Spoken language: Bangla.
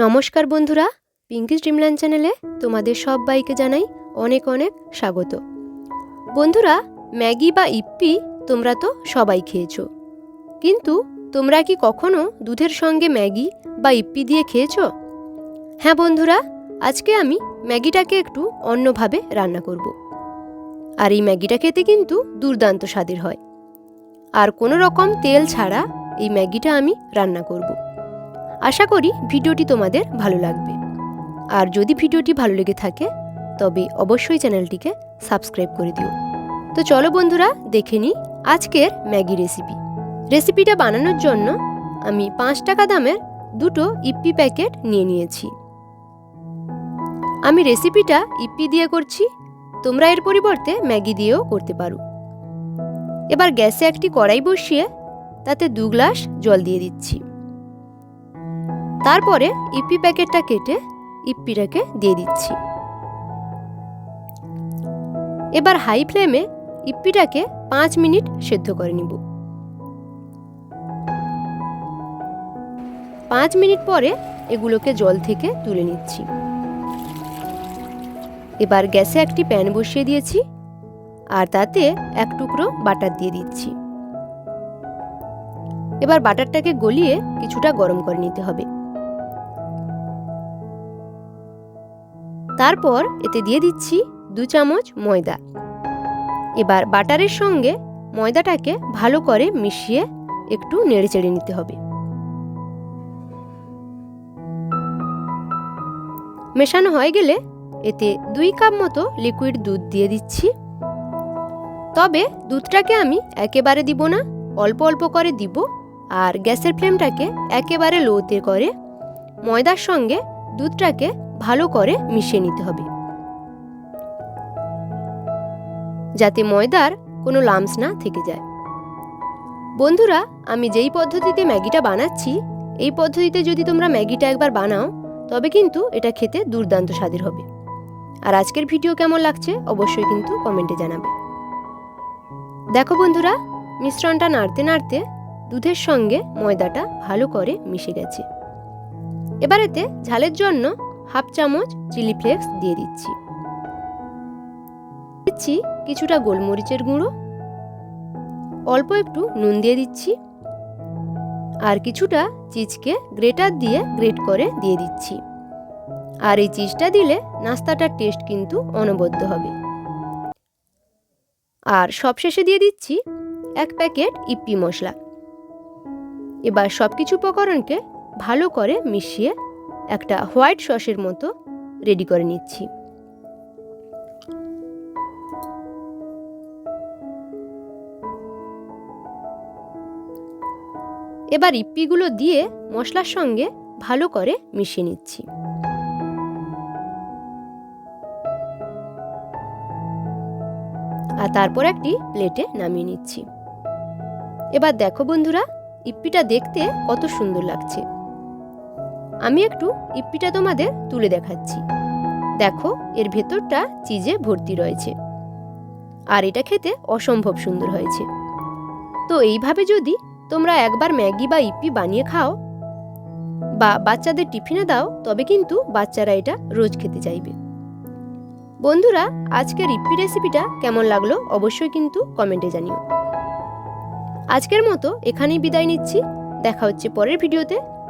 নমস্কার বন্ধুরা পিঙ্কি ড্রিমল্যান্ড চ্যানেলে তোমাদের সব বাইকে জানাই অনেক অনেক স্বাগত। বন্ধুরা ম্যাগি বা ইপ্পি তোমরা তো সবাই খেয়েছো। কিন্তু তোমরা কি কখনো দুধের সঙ্গে ম্যাগি বা ইপ্পি দিয়ে খেয়েছো? হ্যাঁ বন্ধুরা, আজকে আমি ম্যাগিটাকে একটু অন্যভাবে রান্না করব। আর এই ম্যাগিটা খেতে কিন্তু দুর্দান্ত স্বাদের হয়। আর কোনো রকম তেল ছাড়া এই ম্যাগিটা আমি রান্না করব। আশা করি ভিডিওটি তোমাদের ভালো লাগবে। আর যদি ভিডিওটি ভালো লেগে থাকে, তবে অবশ্যই চ্যানেলটিকে সাবস্ক্রাইব করে দিও। তো চলো বন্ধুরা, দেখে নিই আজকের ম্যাগি রেসিপি। রেসিপিটা বানানোর জন্য আমি পাঁচ টাকা দামের দুটো ইপ্পি প্যাকেট নিয়ে নিয়েছি। আমি রেসিপিটা ইপ্পি দিয়ে করছি, তোমরা এর পরিবর্তে ম্যাগি দিয়েও করতে পারো। এবার গ্যাসে একটি কড়াই বসিয়ে তাতে দু গ্লাস জল দিয়ে দিচ্ছি। তারপরে ইপি প্যাকেটটা কেটে ইপ্পিটাকে দিয়ে দিচ্ছি। এবার হাই ফ্লেমে ইপ্পিটাকে পাঁচ মিনিট সেদ্ধ করে নিব। পাঁচ মিনিট পরে এগুলোকে জল থেকে তুলে নিচ্ছি। এবার গ্যাসে একটি প্যান বসিয়ে দিয়েছি আর তাতে এক টুকরো বাটার দিয়ে দিচ্ছি। এবার বাটারটাকে গলিয়ে কিছুটা গরম করে নিতে হবে। তারপর এতে দিয়ে দিচ্ছি দু চামচ ময়দা। এবার বাটারের সঙ্গে ময়দাটাকে ভালো করে মিশিয়ে একটু নেড়ে চেড়ে নিতে হবে। মেশানো হয়ে গেলে এতে দুই কাপ মতো লিকুইড দুধ দিয়ে দিচ্ছি। তবে দুধটাকে আমি একেবারে দিব না, অল্প অল্প করে দিব আর গ্যাসের ফ্লেমটাকে একেবারে লোতে করে ময়দার সঙ্গে দুধটাকে ভালো করে মিশিয়ে নিতে হবে। যাতে ময়দার কোনো লামস না থেকে যায়। বন্ধুরা, আমি যেই পদ্ধতিতে ম্যাগিটা বানাচ্ছি, এই পদ্ধতিতে যদি তোমরা ম্যাগিটা একবার বানাও, তবে কিন্তু এটা খেতে দুর্দান্ত স্বাদের হবে। আর আজকের ভিডিও কেমন লাগছে, অবশ্যই কিন্তু কমেন্টে জানাবে। দেখো বন্ধুরা, মিশ্রণটা নাড়তে নাড়তে দুধের সঙ্গে ময়দাটা ভালো করে মিশে গেছে। এবার এতে ঝালের জন্য হাফ চামচ চিলি ফ্লেক্স দিয়ে দিচ্ছি। দিচ্ছি কিছুটা গোলমরিচের গুঁড়ো। অল্প একটু নুন দিয়ে দিচ্ছি। আর কিছুটা চিজকে গ্রেটার দিয়ে গ্রেট করে দিয়ে দিচ্ছি। আর এই চিজটা দিলে নাস্তাটার টেস্ট কিন্তু অনবদ্য হবে। আর সবশেষে দিয়ে দিচ্ছি এক প্যাকেট ইপ্পি মশলা। এবার সব কিছু উপকরণকে ভালো করে মিশিয়ে একটা হোয়াইট সসের মতো রেডি করে নিচ্ছি। এবার ইপ্পিগুলো দিয়ে মশলার সঙ্গে ভালো করে মিশিয়ে নিচ্ছি। আর তারপর একটি প্লেটে নামিয়ে নিচ্ছি। এবার দেখো বন্ধুরা ইপ্পিটা দেখতে কত সুন্দর লাগছে। আমি একটু ইপ্পিটা তোমাদের তুলে দেখাচ্ছি। দেখো, এর ভেতরটা চিজে ভর্তি রয়েছে। আর এটা খেতে অসম্ভব সুন্দর হয়েছে। তো এইভাবে যদি তোমরা একবার ম্যাগি বা ইপ্পি বানিয়ে খাও বা বাচ্চাদের টিফিনে দাও, তবে কিন্তু বাচ্চারা এটা রোজ খেতে চাইবে। বন্ধুরা, আজকের ইপ্পি রেসিপিটা কেমন লাগল অবশ্যই কিন্তু কমেন্টে জানিও। আজকের মতো এখানেই বিদায় নিচ্ছি। দেখা হচ্ছে পরের ভিডিওতে।